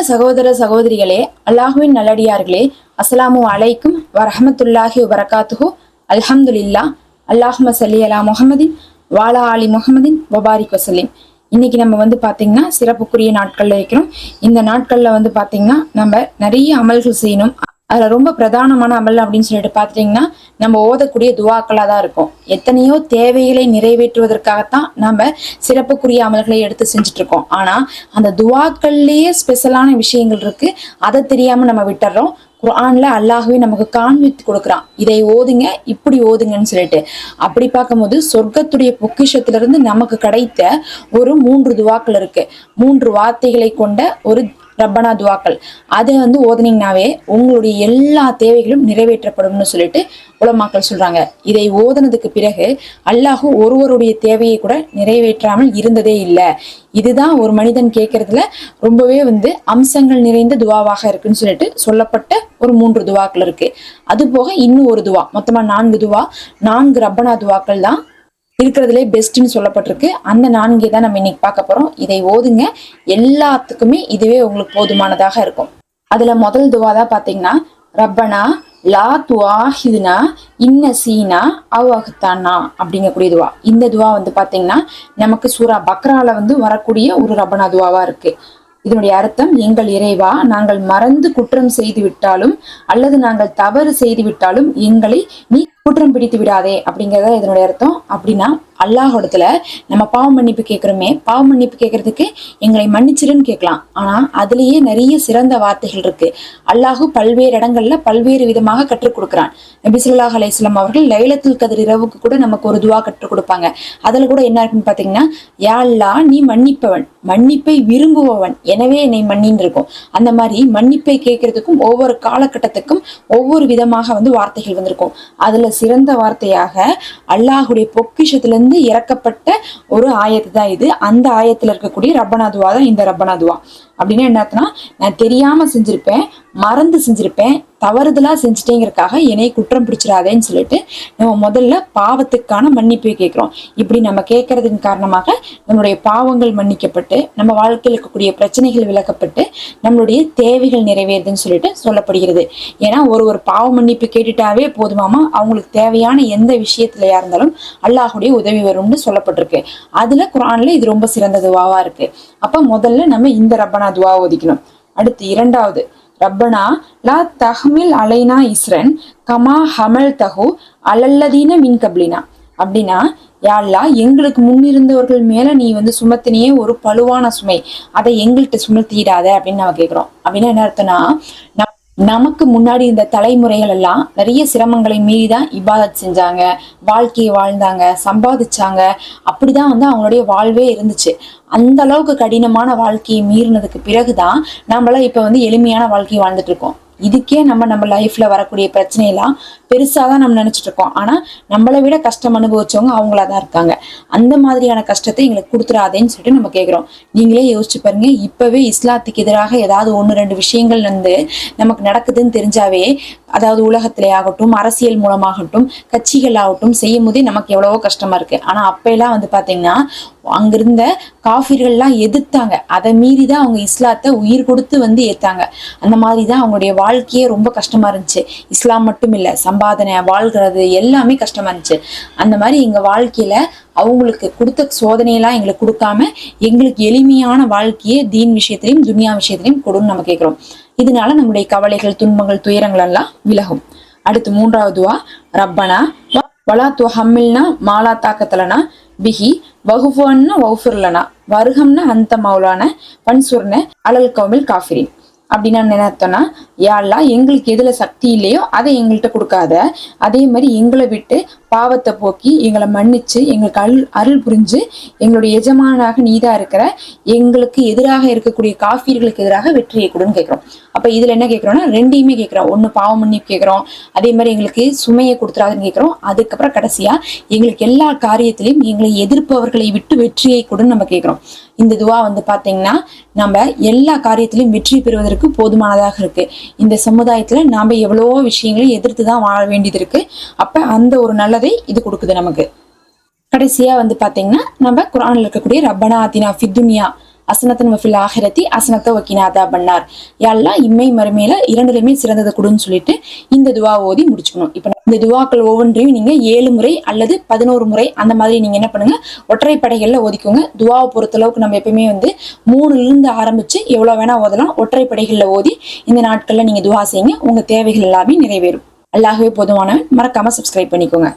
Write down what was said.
அன்புமிக்க சகோதர சகோதரிகளே அல்லாஹுவின் நல்லடியார்களே அஸ்லாமு அலைக்கும் வரஹமத்துல்லாஹி வரகாத்துஹு அல்ஹம்துலில்லா அல்லாஹும சல்லி அலா முகமதின் வாலா அலி முகமதின் வபாரிக் வசலீம் இன்னைக்கு நம்ம வந்து பாத்தீங்கன்னா சிறப்புக்குரிய நாட்களில் இருக்கிறோம். இந்த நாட்களில் வந்து பாத்தீங்கன்னா நம்ம நிறைய அமல்கள் செய்யணும். அதில் ரொம்ப பிரதானமான அமல் அப்படின்னு சொல்லிட்டு பார்த்துட்டிங்கன்னா நம்ம ஓதக்கூடிய துவாக்களாக தான் இருக்கும். எத்தனையோ தேவைகளை நிறைவேற்றுவதற்காகத்தான் நம்ம சிறப்புக்குரிய அமல்களை எடுத்து செஞ்சுட்டு இருக்கோம் ஆனால் அந்த துவாக்கள்லேயே ஸ்பெஷலான விஷயங்கள் இருக்குது அதை தெரியாமல் நம்ம விட்டுறோம். குர்ஆன்ல அல்லாஹுவே நமக்கு காண்பித்து கொடுக்குறான். இதை ஓதுங்க இப்படி ஓதுங்கன்னு சொல்லிட்டு. அப்படி பார்க்கும்போது சொர்க்கத்துடைய பொக்கிஷத்திலிருந்து நமக்கு கிடைத்த ஒரு மூன்று துவாக்கள் இருக்கு. மூன்று வார்த்தைகளை கொண்ட ஒரு ரப்பனா துவாக்கள். அதை வந்து ஓதுனீங்கனாவே உங்களுடைய எல்லா தேவைகளும் நிறைவேற்றப்படும்னு சொல்லிட்டு உலமாக்கள் சொல்றாங்க. இதை ஓதுனதுக்கு பிறகு அல்லாஹு ஒருவருடைய தேவையை கூட நிறைவேற்றாமல் இருந்ததே இல்லை. இதுதான் ஒரு மனிதன் கேட்கறதுல ரொம்பவே வந்து அம்சங்கள் நிறைந்த துவாவாக இருக்குன்னு சொல்லிட்டு சொல்லப்பட்ட ஒரு மூன்று துவாக்கள் இருக்கு. அது போக இன்னும் ஒரு துவா மொத்தமா நான்கு துவா நான்கு ரப்பனா துவாக்கள் தான் இருக்கிறதுலே பெஸ்ட்டுன்னு சொல்லப்பட்டிருக்கு. அந்த நான்கே தான் நம்ம இன்னைக்கு பார்க்க போறோம். இதை ஓதுங்க. எல்லாத்துக்குமே இதுவே உங்களுக்கு போதுமானதாக இருக்கும். அதுல முதல் துவா தான் பார்த்தீங்கன்னா ரப்பனா லா துவாஹிதுனா இன்ன சீனா அவ் அப்படிங்கக்கூடிய துவா. இந்த துவா வந்து பார்த்தீங்கன்னா நமக்கு சூரா பக்ரால வந்து வரக்கூடிய ஒரு ரப்பனா துவாவா இருக்கு. இதனுடைய அர்த்தம் எங்கள் இறைவா நாங்கள் மறந்து குற்றம் செய்து விட்டாலும் அல்லது நாங்கள் தவறு செய்து விட்டாலும் எங்களை நீ குற்றம் பிடித்து விடாதே அப்படிங்கறத இதனுடைய அர்த்தம். அப்படின்னா அல்லாஹிடத்துல நம்ம பாவ மன்னிப்பு கேட்கிறோமே பாவ மன்னிப்பு கேட்கறதுக்கு எங்களை மன்னிச்சிருன்னு கேட்கலாம். ஆனா அதுலயே நிறைய சிறந்த வார்த்தைகள் இருக்கு. அல்லாஹு பல்வேறு இடங்கள்ல பல்வேறு விதமாக கற்றுக் கொடுக்குறான். நபி ஸல்லல்லாஹு அவர்கள் லைலத்தில் கதிர் இரவுக்கு கூட நமக்கு ஒரு துவா கற்றுக் கொடுப்பாங்க. அதுல கூட என்ன இருக்குன்னு பாத்தீங்கன்னா யா அல்லாஹ் நீ மன்னிப்பவன். மன்னிப்பை விரும்புபவன். எனவே என்னை மன்னின்னு இருக்கும். அந்த மாதிரி மன்னிப்பை கேட்கறதுக்கும் ஒவ்வொரு காலகட்டத்துக்கும் ஒவ்வொரு விதமாக வந்து வார்த்தைகள் வந்திருக்கும். அதுல சிறந்த வார்த்தையாக அல்லாஹுடைய பொக்கிஷத்துல இருந்து இறக்கப்பட்ட ஒரு ஆயத்து தான் இது. அந்த ஆயத்துல இருக்கக்கூடிய ரப்பனாதுவா தான் இந்த ரப்பனா துவா. அப்படின்னு என்ன நான் தெரியாம செஞ்சிருப்பேன் மறந்து செஞ்சிருப்பேன் தவறுதலா செஞ்சிட்டேங்கிறக்காக என்னை குற்றம் பிடிச்சிடாதேன்னு சொல்லிட்டு நம்ம முதல்ல பாவத்துக்கான மன்னிப்பை கேட்கிறோம். இப்படி நம்ம கேட்கறதின் காரணமாக நம்மளுடைய பாவங்கள் மன்னிக்கப்பட்டு நம்ம வாழ்க்கையில் இருக்கக்கூடிய பிரச்சனைகள் விளக்கப்பட்டு நம்மளுடைய தேவைகள் நிறைவேறுதுன்னு சொல்லிட்டு சொல்லப்படுகிறது. ஏன்னா ஒரு ஒரு பாவ மன்னிப்பு கேட்டுட்டாவே போதுமாமா அவங்களுக்கு தேவையான எந்த விஷயத்துலயா இருந்தாலும் அல்லாஹுடைய உதவி வரும்னு சொல்லப்பட்டிருக்கு. அதுல குரான்ல இது ரொம்ப சிறந்த துவாவா இருக்கு. அப்ப முதல்ல நம்ம இந்த ரப்பனா துவா ஒதுக்கணும் அடுத்து இரண்டாவது ரப்பனா லா தஹ்மில் அலைனா இஸ்ரன் கமா ஹமல் தஹு அலல்லதீன மின் கப்லினா. அப்படின்னா யாழ்லா எங்களுக்கு முன்னிருந்தவர்கள் மேல நீ வந்து சுமத்தினியே ஒரு பழுவான சுமை. அதை எங்கள்கிட்ட சுமத்திடாத அப்படின்னு நம்ம கேட்குறோம் அப்படின்னா என்ன அர்த்தம்னா நமக்கு முன்னாடி இந்த தலைமுறைகள் எல்லாம் நிறைய சிரமங்களை மீறி தான் இபாதத் செஞ்சாங்க வாழ்க்கையை வாழ்ந்தாங்க சம்பாதிச்சாங்க. அப்படிதான் வந்து அவங்களுடைய வாழ்வே இருந்துச்சு. அந்த அளவுக்கு கடினமான வாழ்க்கையை மீறினதுக்கு பிறகுதான் நம்மளாம் இப்ப வந்து எளிமையான வாழ்க்கையை வாழ்ந்துட்டு இருக்கோம். இதுக்கே நம்ம நம்ம லைஃப்ல வரக்கூடிய பிரச்சனையெல்லாம் பெருசாக தான் நம்ம நினச்சிட்டு இருக்கோம் ஆனால் நம்மளை விட கஷ்டம் அனுபவிச்சவங்க அவங்களா தான் இருக்காங்க. அந்த மாதிரியான கஷ்டத்தை எங்களுக்கு கொடுத்துடாதேன்னு சொல்லிட்டு நம்ம கேட்குறோம் நீங்களே யோசிச்சு பாருங்க. இப்போவே இஸ்லாத்துக்கு எதிராக ஏதாவது ஒன்று ரெண்டு விஷயங்கள் வந்து நமக்கு நடக்குதுன்னு தெரிஞ்சாவே அதாவது உலகத்திலே ஆகட்டும் அரசியல் மூலமாகட்டும் கட்சிகள் ஆகட்டும் செய்யும் போதே நமக்கு எவ்வளவோ கஷ்டமா இருக்கு. ஆனா அப்பெல்லாம் வந்து பாத்தீங்கன்னா அங்கிருந்த காஃபிர்கள்லாம் எதிர்த்தாங்க. அதை மீறி தான் அவங்க இஸ்லாத்தை உயிர் கொடுத்து வந்து ஏத்தாங்க. அந்த மாதிரி தான் அவங்களுடைய வாழ்க்கையே ரொம்ப கஷ்டமா இருந்துச்சு. இஸ்லாம் மட்டும் இல்லை சம்பாதனை வாழ்கிறது எல்லாமே கஷ்டமா இருந்துச்சு. அந்த மாதிரி எங்க வாழ்க்கையில அவங்களுக்கு கொடுத்த சோதனையெல்லாம் எங்களுக்கு கொடுக்காம எங்களுக்கு எளிமையான வாழ்க்கையை தீன் விஷயத்திலையும் துனியா விஷயத்திலையும் கொடுன்னு நம்ம கேட்கிறோம் இதனால நம்முடைய கவலைகள் துன்பங்கள் துயரங்கள் எல்லாம் விலகும். அடுத்து மூன்றாவதுவா ரப்பனா வலாத்துவ ஹம்மில்னா மாலா தாக்கத்தலனா பிஹி வகுஃபன்னா வகுஃபுர்லனா வருகம்னா அந்த மௌலான பன்சுர்ன அலல் கௌமில் காஃபிரின். அப்படின்னு என்ன அர்த்தம்னா யாழ்லா எங்களுக்கு எதுல சக்தி இல்லையோ அதை எங்கள்கிட்ட கொடுக்காத. அதே மாதிரி எங்களை விட்டு பாவத்தை போக்கி எங்களை மன்னிச்சு எங்களுக்கு அருள் அருள் புரிஞ்சு எங்களுடைய எஜமானாக நீதா இருக்கிற எங்களுக்கு எதிராக இருக்கக்கூடிய காஃபியர்களுக்கு எதிராக வெற்றியை கொடுன்னு கேட்கிறோம். அப்ப இதுல என்ன கேட்கிறோம்னா ரெண்டையுமே கேட்கிறோம். ஒன்று பாவம் மன்னிப்பு கேட்கிறோம். அதே மாதிரி எங்களுக்கு சுமையை கொடுத்துறாதுன்னு கேட்கிறோம். அதுக்கப்புறம் கடைசியா எங்களுக்கு எல்லா காரியத்திலையும் எங்களை எதிர்ப்பவர்களை விட்டு வெற்றியை கொடுன்னு நம்ம கேட்கிறோம். இந்த துவா வந்து பார்த்தீங்கன்னா நம்ம எல்லா காரியத்திலையும் வெற்றி பெறுவதற்கு போதுமானதாக இருக்கு. இந்த சமுதாயத்துல நாம எவ்வளவோ விஷயங்களை எதிர்த்து தான் வாழ வேண்டியது இருக்கு. அப்ப அந்த ஒரு நல்லதை இது கொடுக்குது நமக்கு. கடைசியா வந்து பாத்தீங்கன்னா நம்ம குரான்ல இருக்கக்கூடிய ரப்பனா அத்தினா ஃபித்துனியா அசனத்தன் வஃபில் ஆஹிரத்தி அசனத்தை வக்கினாதா பண்ணார். யாழ்லா இம்மை மறுமையில இரண்டுலையுமே சிறந்ததை கொடுன்னு சொல்லிட்டு இந்த துவா ஓதி முடிச்சுக்கணும். இப்போ இந்த துவாக்கள் ஒவ்வொன்றையும் நீங்க ஏழு முறை அல்லது பதினோரு முறை அந்த மாதிரி நீங்க என்ன பண்ணுங்க ஒற்றைப்படைகள்ல ஓதிக்கோங்க துவாவை பொறுத்த அளவுக்கு நம்ம எப்பயுமே வந்து மூணுல இருந்து ஆரம்பிச்சு எவ்வளவு வேணா ஓதலாம். ஒற்றைப்படைகள்ல ஓதி இந்த நாட்கள்ல நீங்க துவா செய்யுங்க. உங்க தேவைகள் எல்லாமே நிறைவேறும். அல்லாகவே போதுமானவன். மறக்காம சப்ஸ்கிரைப் பண்ணிக்கோங்க.